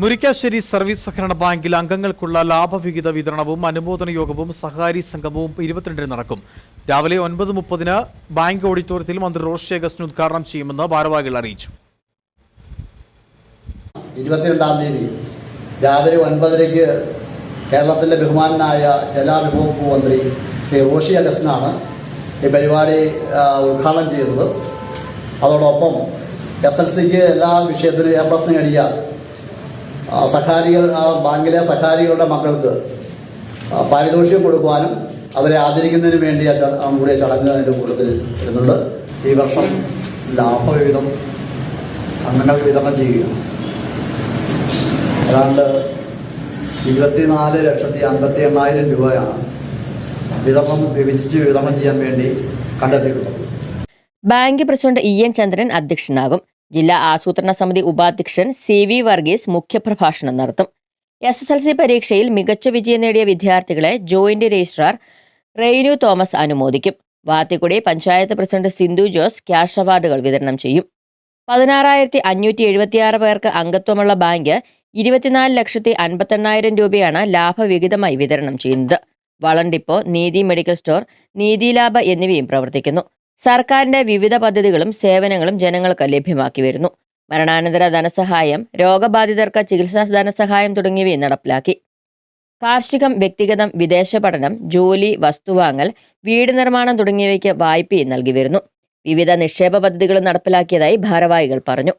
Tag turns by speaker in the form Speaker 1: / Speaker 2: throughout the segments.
Speaker 1: Murickassery service സഹകരണ ബാങ്കിൽ അംഗങ്ങൾക്കുള്ള ലാഭവിഹിത വിതരണവും അനുമോദന യോഗവും സഹകാരി സംഗമവും ഇരുപത്തിരണ്ടിന് നടക്കും. രാവിലെ ഒൻപത് മുപ്പതിന് ബാങ്ക് ഓഡിറ്റോറിയത്തിൽ മന്ത്രി റോഷി ശേഖസ്റ്റിന് ഉദ്ഘാടനം ചെയ്യുമെന്ന് ഭാരവാഹികൾ അറിയിച്ചു.
Speaker 2: ഇരുപത്തിരണ്ടാം തീയതി രാവിലെ ഒൻപതരയ്ക്ക് കേരളത്തിന്റെ ബഹുമാനായ ജലവിഭവ മന്ത്രി ശ്രീ റോഷി അഗസ്റ്റിനാണ് ഈ പരിപാടി ഉദ്ഘാടനം ചെയ്തത്. അതോടൊപ്പം എസ് എൽ സിക്ക് എല്ലാ വിഷയത്തിലും എ പ്ലസ് നേടിയ ആ, ബാങ്കിലെ സഹാരികളുടെ മക്കൾക്ക് പാരിതോഷികം കൊടുക്കുവാനും അവരെ ആദരിക്കുന്നതിന് വേണ്ടി കൂടിയ ചടങ്ങ് അതിന്റെ കൂടുതൽ വരുന്നുണ്ട്. ഈ വർഷം ലാഭവിഹിതം അംഗങ്ങൾക്ക് വിതരണം ചെയ്യുകയാണ്. ഏതാണ്ട് ഇരുപത്തിനാല് ലക്ഷത്തി അൻപത്തി എണ്ണായിരം രൂപയാണ് വിതരണം വിഭജിച്ച് വിതരണം ചെയ്യാൻ വേണ്ടി കണ്ടെത്തിയിട്ടുള്ളത്.
Speaker 3: Bank president E N Chandran അധ്യക്ഷനാകും. ജില്ലാ ആസൂത്രണ സമിതി ഉപാധ്യക്ഷൻ സി വി വർഗീസ് മുഖ്യപ്രഭാഷണം നടത്തും. എസ് എസ് എൽ സി പരീക്ഷയിൽ മികച്ച വിജയം നേടിയ വിദ്യാർത്ഥികളെ joint registrar റെയ്നു Thomas അനുമോദിക്കും. Vathikudy panchayat president Sindhu Jose cash അവാർഡുകൾ വിതരണം ചെയ്യും. പതിനാറായിരത്തി അഞ്ഞൂറ്റി എഴുപത്തിയാറ് പേർക്ക് അംഗത്വമുള്ള ബാങ്ക് ഇരുപത്തിനാല് ലക്ഷത്തി അൻപത്തെണ്ണായിരം രൂപയാണ് ലാഭവിഹിതമായി വിതരണം ചെയ്യുന്നത്. വളണ്ടിപ്പോ നീതി മെഡിക്കൽ സ്റ്റോർ നീതി ലാബ് എന്നിവയും പ്രവർത്തിക്കുന്നു. സർക്കാരിന്റെ വിവിധ പദ്ധതികളും സേവനങ്ങളും ജനങ്ങൾക്ക് ലഭ്യമാക്കി വരുന്നു. മരണാനന്തര ധനസഹായം രോഗബാധിതർക്ക് ചികിത്സാ ധനസഹായം തുടങ്ങിയവയും നടപ്പിലാക്കി. കാർഷികം വ്യക്തിഗതം വിദേശ പഠനം ജോലി വസ്തുവാങ്ങൽ വീട് നിർമ്മാണം തുടങ്ങിയവയ്ക്ക് വായ്പയും നൽകി വരുന്നു. വിവിധ നിക്ഷേപ പദ്ധതികളും നടപ്പിലാക്കിയതായി ഭാരവാഹികൾ പറഞ്ഞു.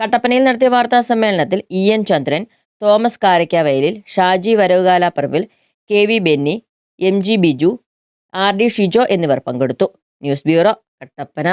Speaker 3: കട്ടപ്പനയിൽ നടത്തിയ വാർത്താ സമ്മേളനത്തിൽ ഇ. എൻ. ചന്ദ്രൻ തോമസ് കാരക്കാവയലിൽ Shaji വരവുകാലാപ്പറമ്പിൽ K. V. Benny M. G. Biju R. D. Shijo എന്നിവർ പങ്കെടുത്തു. News bureau Kattappana.